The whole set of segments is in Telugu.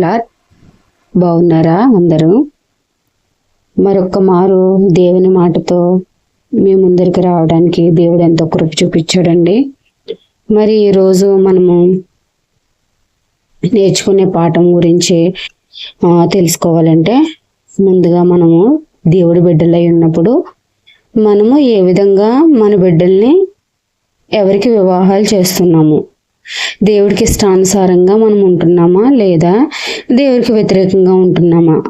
లా బాగున్నారా అందరూ? మరొక్క మారు దేవుని మాటతో మీ ముందరికి రావడానికి దేవుడు ఎంతో కృప చూపించాడండి. మరి ఈరోజు మనము నేర్చుకునే పాఠం గురించి తెలుసుకోవాలంటే ముందుగా మనము దేవుడి బిడ్డలై ఉన్నప్పుడు మనము ఏ విధంగా మన బిడ్డల్ని ఎవరికి వివాహాలు చేస్తున్నాము? దేవుడికి ఇష్టానుసారంగా మనం ఉంటున్నామా లేదా? దేవుడికి వ్యతిరేకంగా ఉంటున్నామా?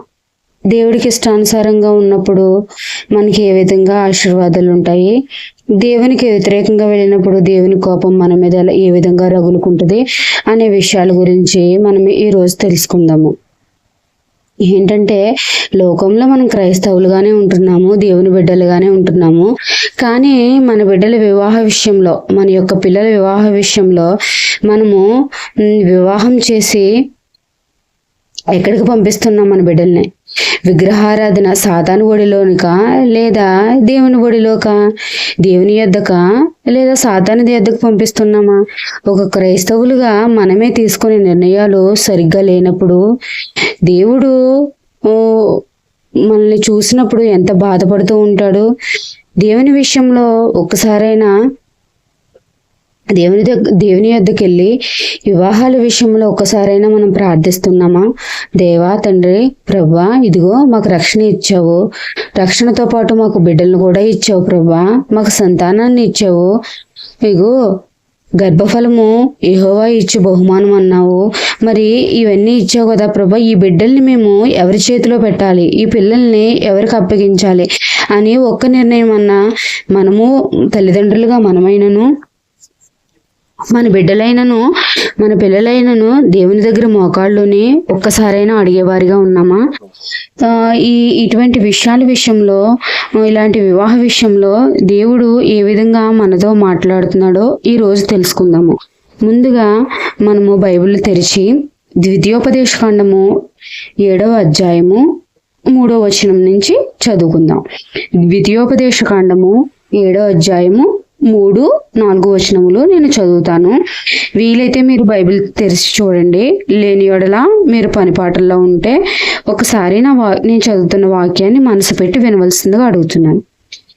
దేవుడికి ఇష్టానుసారంగా ఉన్నప్పుడు మనకి ఏ విధంగా ఆశీర్వాదాలు ఉంటాయి? దేవునికి వ్యతిరేకంగా వెళ్ళినప్పుడు దేవుని కోపం మన మీద ఏ విధంగా రగులుకుంటుంది అనే విషయాల గురించి మనం ఈరోజు తెలుసుకుందాము. ఏంటంటే లోకంలో మనం క్రైస్తవులుగానే ఉంటున్నాము దేవుని బిడ్డలుగానే ఉంటున్నాము. కానీ మన బిడ్డల వివాహ విషయంలో మన యొక్క పిల్లల వివాహ విషయంలో మనము వివాహం చేసి ఎక్కడికి పంపిస్తున్నాం మన బిడ్డల్ని? విగ్రహారాధన సాతాను ఒడిలోనికా లేదా దేవుని ఒడిలోకా దేవుని యొద్దక లేదా సాతాను యొద్దకు పంపిస్తున్నామా? ఒక క్రైస్తవులుగా మనమే తీసుకునే నిర్ణయాలు సరిగ్గా లేనప్పుడు దేవుడు మనల్ని చూసినప్పుడు ఎంత బాధపడుతూ ఉంటాడు? దేవుని విషయంలో ఒక్కసారైనా దేవుని దగ్గర దేవుని యొద్దకు వెళ్ళి వివాహాల విషయంలో ఒక్కసారైనా మనం ప్రార్థిస్తున్నామా? దేవా తండ్రి ప్రభా ఇదిగో మాకు రక్షణ ఇచ్చావు. రక్షణతో పాటు మాకు బిడ్డలను కూడా ఇచ్చావు ప్రభా. మాకు సంతానాన్ని ఇచ్చావు. ఇగో గర్భఫలము యెహోవా ఇచ్చి బహుమానం అన్నావు. మరి ఇవన్నీ ఇచ్చావు కదా ప్రభా ఈ బిడ్డల్ని మేము ఎవరి చేతిలో పెట్టాలి? ఈ పిల్లల్ని ఎవరికి అప్పగించాలి? అని ఒక్క నిర్ణయం అన్నా మనము తల్లిదండ్రులుగా మనమైనను మన బిడ్డలైనను మన పిల్లలైనను దేవుని దగ్గర మోకాళ్ళలోనే ఒక్కసారైనా అడిగేవారిగా ఉన్నామా? ఈ ఇటువంటి విషయాల విషయంలో ఇలాంటి వివాహ విషయంలో దేవుడు ఏ విధంగా మనతో మాట్లాడుతున్నాడో ఈ రోజు తెలుసుకుందాము. ముందుగా మనము బైబిల్ తెరిచి ద్వితీయోపదేశకాండము ఏడవ అధ్యాయము మూడో వచనం నుంచి చదువుకుందాం. ద్వితీయోపదేశకాండము ఏడో అధ్యాయము మూడు నాలుగు వచనములు నేను చదువుతాను. వీలైతే మీరు బైబిల్ తెరిచి చూడండి. లేని ఎడలా మీరు పనిపాటల్లో ఉంటే ఒకసారి నా వా నేను చదువుతున్న వాక్యాన్ని మనసు పెట్టి వినవలసిందిగా అడుగుతున్నాను.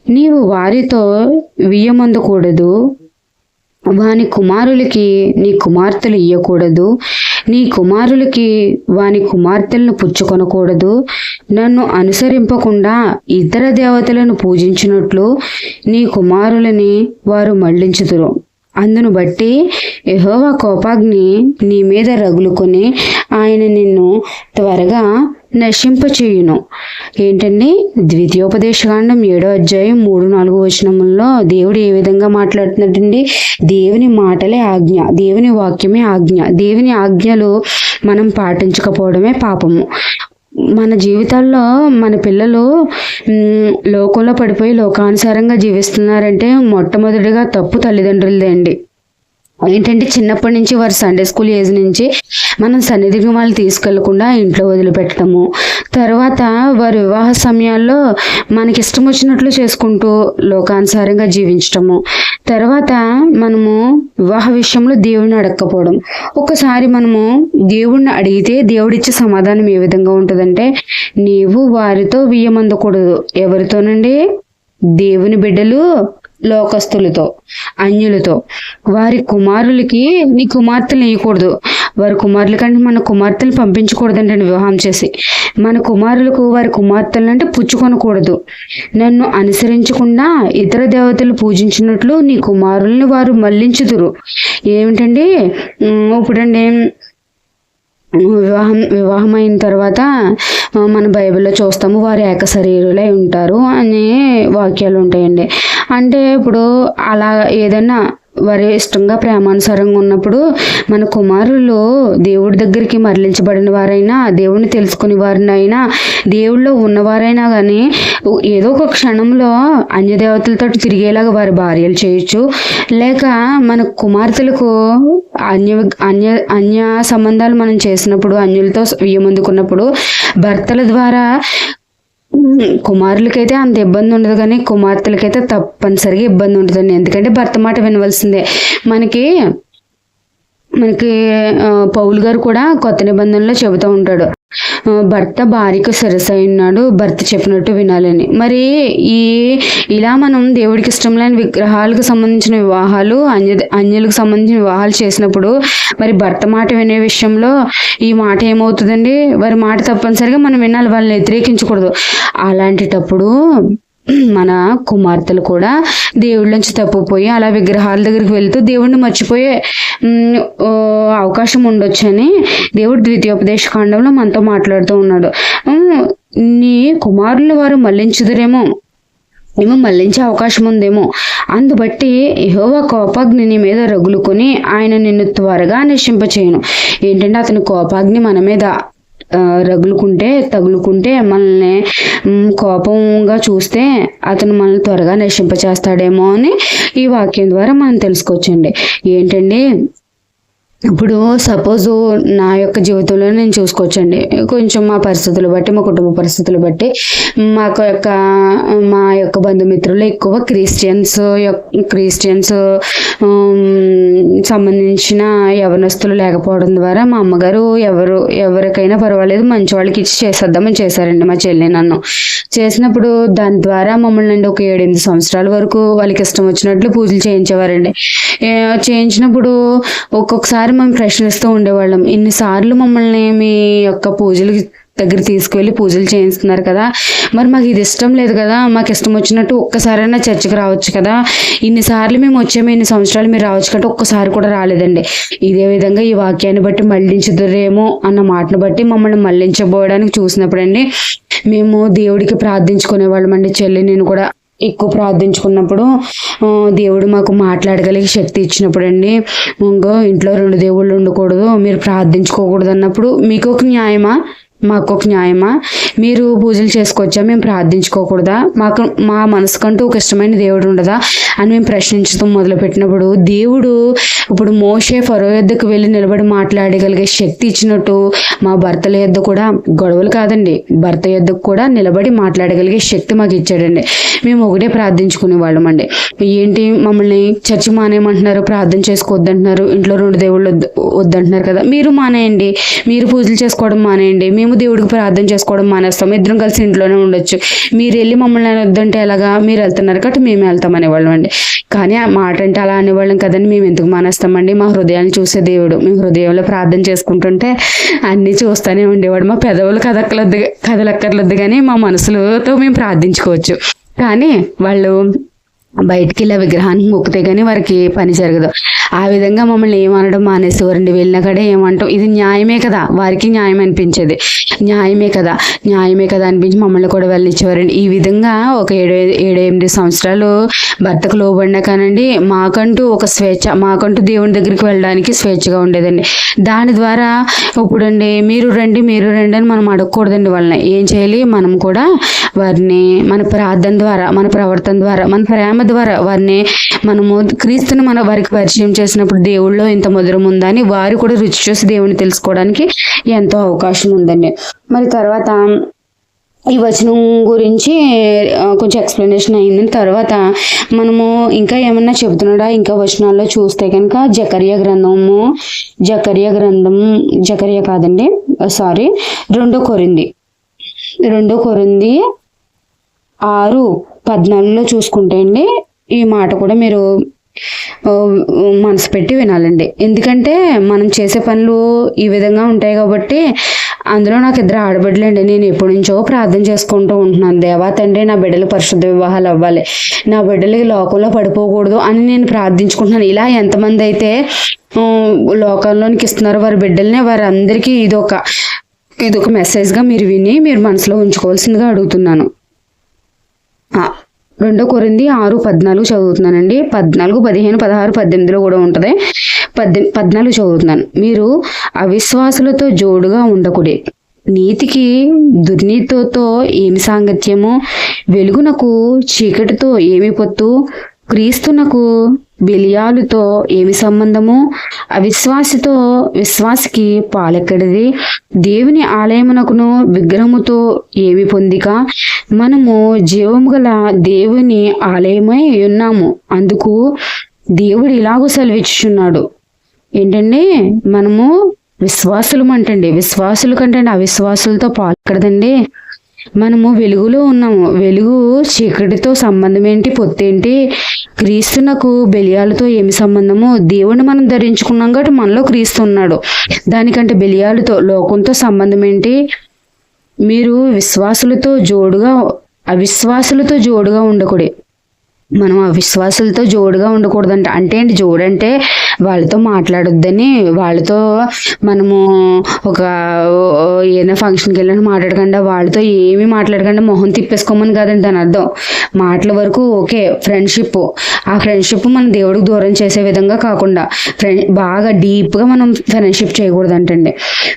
నీవు వారితో వియ్యమందకూడదు. వాని కుమారులకి నీ కుమార్తెలు ఇయ్యకూడదు. నీ కుమారులకి వాని కుమార్తెలను పుచ్చుకొనకూడదు. నన్ను అనుసరింపకుండా ఇతర దేవతలను పూజించినట్లు నీ కుమారులని వారు మళ్ళించుదురు. అందును బట్టి యహోవా కోపాగ్ని నీ మీద రగులుకొని ఆయన నిన్ను త్వరగా నశింపచేయును. ఏంటండి? ద్వితీయోపదేశకాండం ఏడో అధ్యాయం మూడు నాలుగు వచనముల్లో దేవుడు ఏ విధంగా మాట్లాడుతున్నాడండి దేవుని మాటలే ఆజ్ఞ దేవుని వాక్యమే ఆజ్ఞ. దేవుని ఆజ్ఞలు మనం పాటించకపోవడమే పాపము. మన జీవితాల్లో మన పిల్లలు లోకంలో పడిపోయి లోకానుసారంగా జీవిస్తున్నారంటే మొట్టమొదటిగా తప్పు తల్లిదండ్రులదే అండి. ఏంటంటే చిన్నప్పటి నుంచి వారు సండే స్కూల్ ఏజ్ నుంచి మనం సన్నిధికి వాళ్ళు తీసుకెళ్ళకుండా ఇంట్లో వదిలిపెట్టడము. తర్వాత వారి వివాహ సమయాల్లో మనకి ఇష్టం వచ్చినట్లు చేసుకుంటూ లోకానుసారంగా జీవించటము. తర్వాత మనము వివాహ విషయంలో దేవుడిని అడగకపోవడం ఒకసారి మనము దేవుడిని అడిగితే దేవుడిచ్చే సమాధానం ఏ విధంగా ఉంటుందంటే నీవు వారితో వియ్యమందకూడదు. ఎవరితోనండి? దేవుని బిడ్డలు లోకస్తులతో అన్యులతో. వారి కుమారులకి నీ కుమార్తెలు వేయకూడదు వారి కుమారుల కంటే మన కుమార్తెలు పంపించకూడదండి వివాహం చేసి మన కుమారులకు వారి కుమార్తెలు అంటే పుచ్చుకొనకూడదు. నన్ను అనుసరించకుండా ఇతర దేవతలు పూజించినట్లు నీ కుమారుల్ని వారు మళ్ళించుదురు. ఏమిటండి? ఇప్పుడండి వివాహం వివాహం అయిన తర్వాత మన బైబిల్లో చూస్తాము వారు ఏక శరీరులై ఉంటారు అనే వాక్యాలు ఉంటాయండి. అంటే ఇప్పుడు అలా ఏదైనా వారి ఇష్టంగా ప్రేమానుసారంగా ఉన్నప్పుడు మన కుమారులు దేవుడి దగ్గరికి మరలించబడిన వారైనా దేవుడిని తెలుసుకుని వారినైనా దేవుళ్ళో ఉన్నవారైనా కానీ ఏదో ఒక క్షణంలో అన్య దేవతలతో తిరిగేలాగా వారి భార్యలు చేయొచ్చు. లేక మన కుమార్తెలకు అన్య అన్య అన్య సంబంధాలు మనం చేసినప్పుడు అన్యులతో వియ్యమందుకున్నప్పుడు భర్తల ద్వారా కుమారులకైతే అంత ఇబ్బంది ఉండదు కానీ కుమార్తెలకైతే తప్పనిసరిగా ఇబ్బంది ఉంటుందండి. ఎందుకంటే భర్త మాట వినవలసిందే. మనకి మనకి పౌలు గారు కూడా కొత్త నిబంధనలో చెబుతూ ఉంటాడు. భర్త భార్యకు సరస భర్త చెప్పినట్టు వినాలని. మరి ఈ ఇలా మనం దేవుడికి ఇష్టం లేని విగ్రహాలకు సంబంధించిన వివాహాలు అన్య అన్యులకు సంబంధించిన వివాహాలు చేసినప్పుడు మరి భర్త మాట వినే విషయంలో ఈ మాట ఏమవుతుందండి? వారి మాట తప్పనిసరిగా మనం వినాలి. వాళ్ళని వ్యతిరేకించకూడదు. అలాంటిటప్పుడు మన కుమార్తెలు కూడా దేవుడి నుంచి తప్పిపోయి అలా విగ్రహాల దగ్గరికి వెళ్తూ దేవుడిని మర్చిపోయే అవకాశం ఉండొచ్చని దేవుడు ద్వితీయోపదేశ కాండంలో మనతో మాట్లాడుతూ ఉన్నాడు. నీ కుమారులు వారు మళ్ళించుదురేమో ఏమో మళ్ళించే అవకాశం ఉందేమో. అందుబట్టి యహోవా కోపాగ్ని నీ మీద రగులుకొని ఆయన నిన్ను త్వరగా నశింపచేయను ఏంటంటే అతని కోపాగ్ని మన మీద రగులుకుంటే తగులుకుంటే మనల్ని కోపంగా చూస్తే అతను మనల్ని త్వరగా నశింపచేస్తాడేమో అని ఈ వాక్యం ద్వారా మనం తెలుసుకోవచ్చండి. ఏంటండి? ఇప్పుడు సపోజ్ నా యొక్క జీవితంలో నేను చూసుకోవచ్చండి. కొంచెం మా పరిస్థితులు బట్టి మా కుటుంబ పరిస్థితులు బట్టి మాకు యొక్క మా యొక్క బంధుమిత్రులు ఎక్కువ క్రిస్టియన్స్ క్రిస్టియన్స్ సంబంధించిన యవనస్తులు లేకపోవడం ద్వారా మా అమ్మగారు ఎవరు ఎవరికైనా పర్వాలేదు మంచి వాళ్ళకి ఇచ్చి చేసేద్దామని చేశారండి మా చెల్లి నన్ను. చేసినప్పుడు దాని ద్వారా మమ్మల్ని అండి ఒక ఏడెనిమిది సంవత్సరాల వరకు వాళ్ళకి ఇష్టం వచ్చినట్లు పూజలు చేయించేవారండి. చేయించినప్పుడు ఒక్కొక్కసారి మేము ప్రశ్నిస్తూ ఉండేవాళ్ళం ఇన్నిసార్లు మమ్మల్ని మీ యొక్క పూజలు దగ్గర తీసుకువెళ్ళి పూజలు చేయిస్తున్నారు కదా. మరి మాకు ఇది ఇష్టం లేదు కదా. మాకు ఇష్టం వచ్చినట్టు ఒక్కసారైనా చర్చికి రావచ్చు కదా. ఇన్నిసార్లు మేము వచ్చాము ఇన్ని సంవత్సరాలు మీరు రావచ్చు కదా ఒక్కసారి కూడా రాలేదండి. ఇదే విధంగా ఈ వాక్యాన్ని బట్టి మళ్ళించుదురేమో అన్న మాటను బట్టి మమ్మల్ని మళ్ళించబోయడానికి చూసినప్పుడండి మేము దేవుడికి ప్రార్థించుకునే వాళ్ళమండి చెల్లి నేను కూడా ఎక్కువ ప్రార్థించుకున్నప్పుడు దేవుడు మాకు మాట్లాడగలిగే శక్తి ఇచ్చినప్పుడు అండి ఇంకో ఇంట్లో రెండు దేవుళ్ళు ఉండకూడదు మీరు ప్రార్థించుకోకూడదు అన్నప్పుడు మీకు ఒక న్యాయమా? మాకు ఒక న్యాయమా? మీరు పూజలు చేసుకోవచ్చా? మేము ప్రార్థించుకోకూడదా? మాకు మా మనసుకంటూ ఒక ఇష్టమైన దేవుడు ఉండదా? అని మేము ప్రశ్నించడం మొదలుపెట్టినప్పుడు దేవుడు ఇప్పుడు మోషే ఫరో యొద్దకు వెళ్ళి నిలబడి మాట్లాడగలిగే శక్తి ఇచ్చినట్టు మా భర్తల యొద్ద కూడా గొడవలు కాదండి. భర్త యొద్దకు కూడా నిలబడి మాట్లాడగలిగే శక్తి మాకు ఇచ్చాడండి. మేము ఒకటే ప్రార్థించుకునే వాళ్ళమండి ఏంటి మమ్మల్ని చర్చి మానేయమంటున్నారు ప్రార్థన చేసుకోవద్దంటున్నారు ఇంట్లో రెండు దేవుళ్ళు వద్దు వద్దంటున్నారు కదా? మీరు మానేయండి. మీరు పూజలు చేసుకోవడం మానేయండి. మేము దేవుడికి ప్రార్థన చేసుకోవడం మానేస్తాం. ఇద్దరం కలిసి ఇంట్లోనే ఉండొచ్చు. మీరు వెళ్ళి మమ్మల్ని వద్దంటే ఎలాగా? మీరు వెళ్తున్నారు కాబట్టి మేము వెళ్తాం అనేవాళ్ళం అండి. కానీ ఆ మాట అంటే అలా అనేవాళ్ళం కదండి. మేము ఎందుకు మానేస్తామండి? మా హృదయాన్ని చూసే దేవుడు. మేము హృదయంలో ప్రార్థన చేసుకుంటుంటే అన్నీ చూస్తూనే ఉండేవాడు. మా పెదవులు కదక్కలొద్దు కదలక్కర్లొద్దు కానీ మా మనసులతో మేము ప్రార్థించుకోవచ్చు. కానీ వాళ్ళు బయటికి ఇలా విగ్రహానికి మొక్కితే కానీ వారికి పని జరగదు. ఆ విధంగా మమ్మల్ని ఏమనడం మానేసేవారండి వెళ్ళిన కడే ఏమంటాం? ఇది న్యాయమే కదా. వారికి న్యాయం అనిపించేది. న్యాయమే కదా. న్యాయమే కదా అనిపించి మమ్మల్ని కూడా వెళ్ళనిచ్చేవారండి ఈ విధంగా ఒక ఏడు ఏడు ఎనిమిది సంవత్సరాలు భర్తకు లోబడినా కానండి మాకంటూ ఒక స్వేచ్ఛ మాకంటూ దేవుని దగ్గరికి వెళ్ళడానికి స్వేచ్ఛగా ఉండేదండి. దాని ద్వారా ఇప్పుడండి మీరు రండి మీరు రండి అని మనం అడగకూడదండి వాళ్ళని. ఏం చేయాలి? మనం కూడా వారిని మన ప్రార్థన ద్వారా మన ప్రవర్తన ద్వారా మన ప్రేమ ద్వారా వారిని మనము క్రీస్తుని మన వారికి పరిచయం చేసినప్పుడు దేవుళ్ళో ఇంత మధురం ఉందని వారు కూడా రుచి చూసి దేవుని తెలుసుకోవడానికి ఎంతో అవకాశం ఉందండి. మరి తర్వాత ఈ వచనం గురించి కొంచెం ఎక్స్ప్లెనేషన్ అయింది. తర్వాత మనము ఇంకా ఏమన్నా చెబుతున్నాడా? ఇంకా వచనాల్లో చూస్తే కనుక జకర్య గ్రంథము జకర్య గ్రంథం జకర్య కాదండి సారీ రెండో కొరింది. రెండో కొరింది ఆరు పద్నాలుగులో చూసుకుంటే అండి ఈ మాట కూడా మీరు మనసు పెట్టి వినాలండి. ఎందుకంటే మనం చేసే పనులు ఈ విధంగా ఉంటాయి కాబట్టి అందులో నాకు ఇద్దరు ఆడబిడ్డలండి. నేను ఎప్పటి నుంచో ప్రార్థన చేసుకుంటూ ఉంటున్నాను. దేవా తండ్రి నా బిడ్డలు పరిశుద్ధ వివాహాలు అవ్వాలి. నా బిడ్డలకి లోకంలో పడిపోకూడదు అని నేను ప్రార్థించుకుంటున్నాను. ఇలా ఎంతమంది అయితే లోకంలోనికి ఇస్తున్నారో వారి బిడ్డల్ని వారందరికీ ఇదొక ఇదొక మెసేజ్గా మీరు విని మీరు మనసులో ఉంచుకోవాల్సిందిగా అడుగుతున్నాను. ఆ, రెండో కొరింది ఆరు పద్నాలుగు చదువుతున్నానండి. పద్నాలుగు పదిహేను పదహారు పద్దెనిమిదిలో కూడా ఉంటుంది. పద్దె పద్నాలుగు చదువుతున్నాను. మీరు అవిశ్వాసులతో జోడుగా ఉండకుడి. నీతికి దుర్నీతితో ఏమి సాంగత్యము? వెలుగునకు చీకటితో ఏమి పొత్తు? క్రీస్తునకు బిలియాలుతో ఏమి సంబంధము? అవిశ్వాసితో విశ్వాసికి పాలెక్కడిది? దేవుని ఆలయమునకును విగ్రహముతో ఏమి పొందిక? మనము జీవము గల దేవుని ఆలయమై ఉన్నాము. అందుకు దేవుడు ఇలాగూ సెలవిచ్చుచున్నాడు. ఏంటండి మనము విశ్వాసులు అంటండి. విశ్వాసులు కంటే అవిశ్వాసులతో పాల్కడదండి మనము వెలుగులో ఉన్నాము. వెలుగు చీకటితో సంబంధం ఏంటి? పొత్తేంటి క్రీస్తునకు బెలియాలతో ఏమి సంబంధము? దేవుని మనం ధరించుకున్నాం కాబట్టి మనలో క్రీస్తు ఉన్నాడు. దానికంటే బెలియాలతో లోకంతో సంబంధం ఏంటి? మీరు విశ్వాసులతో జోడుగా అవిశ్వాసులతో జోడుగా ఉండకూడదు. మనం అవిశ్వాసులతో జోడుగా ఉండకూడదంట. అంటే ఏంటి? జోడంటే వాళ్ళతో మాట్లాడొద్దని వాళ్ళతో మనము ఒక ఏదైనా ఫంక్షన్కి వెళ్ళినా మాట్లాడకుండా వాళ్ళతో ఏమీ మాట్లాడకుండా మొహం తిప్పేసుకోమని కాదండి దాని అర్థం. మాటల వరకు ఓకే ఫ్రెండ్షిప్ ఆ ఫ్రెండ్షిప్ మన దేవుడికి దూరం చేసే విధంగా కాకుండా ఫ్రెండ్ బాగా డీప్గా మనం ఫ్రెండ్షిప్ చేయకూడదంటండి.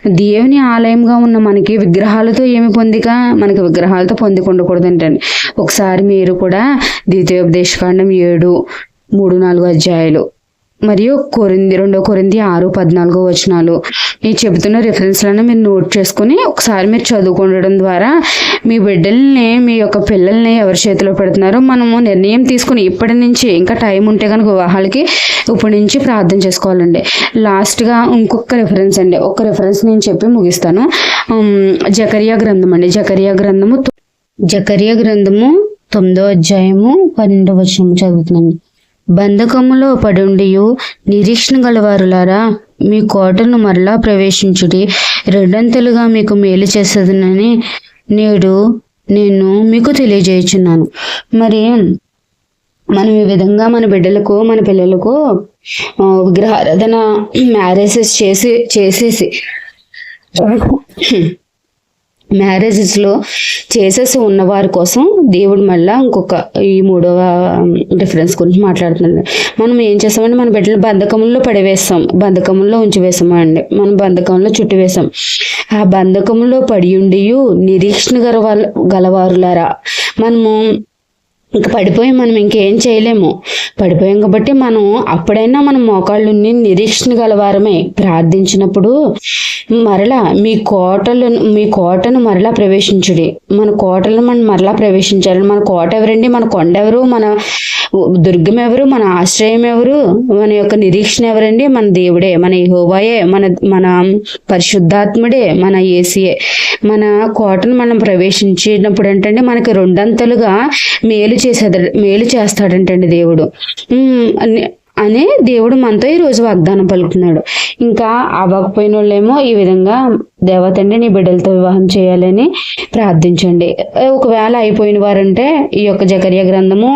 దేవుని ఆలయంగా ఉన్న మనకి విగ్రహాలతో ఏమి పొందిక మనకి విగ్రహాలతో పొందిక ఉండకూడదంటండి. ఒకసారి మీరు కూడా దేశకాండం ఏడు మూడు నాలుగు అధ్యాయులు. మరియు కొరింది రెండో కొరింది ఆరు పద్నాలుగో వచనాలు. నేను చెబుతున్న రిఫరెన్స్లను మీరు నోట్ చేసుకుని ఒకసారి మీరు చదువుకుండడం ద్వారా మీ బిడ్డల్ని మీ యొక్క పిల్లల్ని ఎవరి చేతిలో పెడుతున్నారో మనము నిర్ణయం తీసుకుని ఇప్పటి నుంచి ఇంకా టైం ఉంటే కనుక వివాహాలకి ఇప్పటి నుంచి ప్రార్థన చేసుకోవాలండి. లాస్ట్గా ఇంకొక రిఫరెన్స్ అండి. ఒక రిఫరెన్స్ నేను చెప్పి ముగిస్తాను. జకరియా గ్రంథం అండి. జకరియా గ్రంథము జకరియా గ్రంథము తొమ్మిదో అధ్యాయము పన్నెండవ వచనం చదువుతున్నాను. బంధకములో పడుండియు నిరీక్షణ గలవారులారా మీ కోటను మరలా ప్రవేశించుడి రెండంతలుగా మీకు మేలు చేసేదనని నేడు నేను మీకు తెలియజేయుచున్నాను. మరి మనం ఈ విధంగా మన బిడ్డలకు మన పిల్లలకు విగ్రహారాధన మ్యారేజెస్ చేసి చేసేసి మ్యారేజెస్లో చేసేసి ఉన్నవారి కోసం దేవుడు మళ్ళా ఇంకొక ఈ మూడవ డిఫరెన్స్ గురించి మాట్లాడుతున్నాడు. మనం ఏం చేస్తామంటే మన బిడ్డలు బంధకముల్లో పడివేస్తాం. బంధకముల్లో ఉంచి వేసామండి మనం బంధకంలో చుట్టి వేసాం ఆ బంధకంలో పడి ఉండి నిరీక్షణ గల గలవారులారా మనము ఇంక పడిపోయి మనం ఇంకేం చేయలేము. పడిపోయాం కాబట్టి మనం అప్పుడైనా మన మోకాళ్ళుని నిరీక్షణ గలవారమే. ప్రార్థించినప్పుడు మరలా మీ కోటలను మీ కోటను మరలా ప్రవేశించుడి. మన కోటలను మనం మరలా ప్రవేశించాలి. మన కోట ఎవరండి? మన కొండ ఎవరు మన దుర్గం ఎవరు మన ఆశ్రయం ఎవరు మన యొక్క నిరీక్షణ ఎవరండి? మన దేవుడే మన హోవాయే మన మన పరిశుద్ధాత్ముడే మన ఏసీయే మన కోటను మనం ప్రవేశించినప్పుడు ఏంటంటే మనకి రెండంతలుగా మేలు చేసేదా మేలు చేస్తాడంటండి దేవుడు. అనే దేవుడు మనతో ఈ రోజు వాగ్దానం పలుకుతున్నాడు. ఇంకా అవ్వకపోయిన వాళ్ళేమో ఈ విధంగా దేవతండి నీ బిడ్డలతో వివాహం చేయాలని ప్రార్థించండి. ఒకవేళ అయిపోయిన వారంటే ఈ యొక్క జకర్య గ్రంథము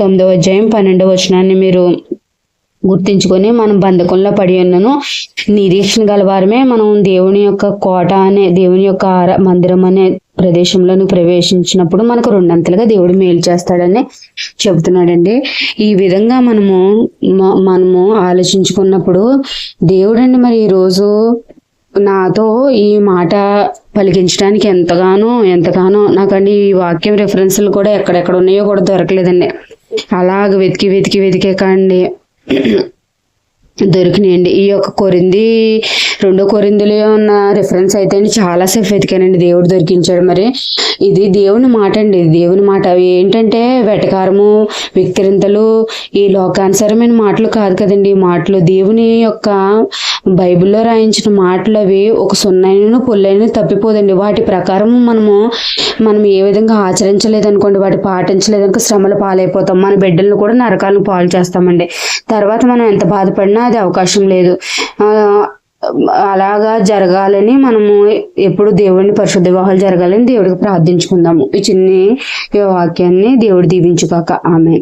తొమ్మిదవ అధ్యాయం పన్నెండవ వచనాన్ని మీరు గుర్తించుకొని మనం బంధకంలో పడి ఉన్నను నిరీక్షణ గలవారమే మనం దేవుని యొక్క కోట అనే దేవుని యొక్క ఆర- మందిరం అనే ప్రదేశంలోకి ప్రవేశించినప్పుడు మనకు రెండంతలుగా దేవుడు మేలు చేస్తాడని చెబుతున్నాడండి. ఈ విధంగా మనము మనము ఆలోచించుకున్నప్పుడు దేవుడండి మరి ఈరోజు నాతో ఈ మాట పలికించడానికి ఎంతగానో ఎంతగానో నాకండి ఈ వాక్యం రెఫరెన్స్లు కూడా ఎక్కడెక్కడ ఉన్నాయో కూడా దొరకలేదండి. అలాగ వెతికి వెతికి వెతికే కాండి దొరికినాయండి. ఈ యొక్క కొరింది రెండో కొరిందులో ఉన్న రిఫరెన్స్ అయితే అండి చాలాసేపు వెతికానండి. దేవుడు దొరికించాడు మరి. ఇది దేవుని మాట అండి దేవుని మాట. అవి ఏంటంటే వెటకారము విక్రింతలు ఈ లోకానుసరమైన మాటలు కాదు కదండి. ఈ మాటలు దేవుని యొక్క బైబిల్లో రాయించిన మాటలు అవి ఒక సున్నైన పొల్లైన తప్పిపోదండి. వాటి ప్రకారం మనము మనం ఏ విధంగా ఆచరించలేదనుకోండి వాటి పాటించలేదనుకో శ్రమలు పాలైపోతాం. మన బిడ్డలను కూడా నరకాలను పాలు చేస్తామండి. తర్వాత మనం ఎంత బాధపడినా అది అవకాశం లేదు. అలాగా జరగాలని మనము ఎప్పుడు దేవుడిని పరిశుద్ధ వివాహాలు జరగాలని దేవుడికి ప్రార్థించుకుందాము. ఈ చిన్ని వాక్యాన్ని దేవుడు దీవించుకాక ఆమె